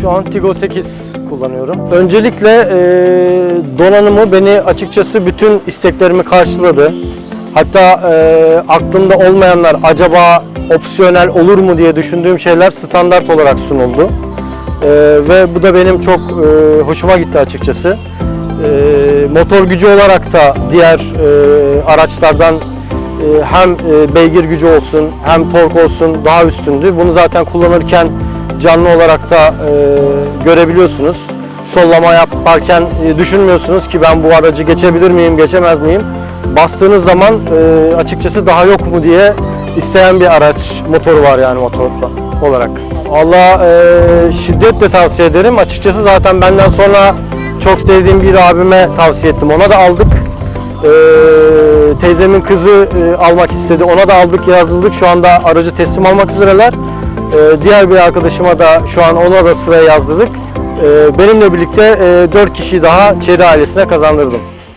Şu an Tigo 8 kullanıyorum. Öncelikle e, donanımı beni açıkçası bütün isteklerimi karşıladı. Hatta e, aklımda olmayanlar acaba opsiyonel olur mu diye düşündüğüm şeyler standart olarak sunuldu. E, ve bu da benim çok e, hoşuma gitti açıkçası. E, motor gücü olarak da diğer e, araçlardan hem beygir gücü olsun hem tork olsun daha üstündü. Bunu zaten kullanırken canlı olarak da e, görebiliyorsunuz. Sollama yaparken e, düşünmüyorsunuz ki ben bu aracı geçebilir miyim, geçemez miyim? Bastığınız zaman e, açıkçası daha yok mu diye isteyen bir araç motoru var yani motor olarak. Allah e, şiddetle tavsiye ederim. Açıkçası zaten benden sonra çok sevdiğim bir abime tavsiye ettim. Ona da aldık. Ee, teyzemin kızı e, almak istedi. Ona da aldık, yazıldık. Şu anda aracı teslim almak üzereler. Ee, diğer bir arkadaşıma da şu an ona da sıraya yazdırdık. Ee, benimle birlikte e, 4 kişi daha Çeri ailesine kazandırdım.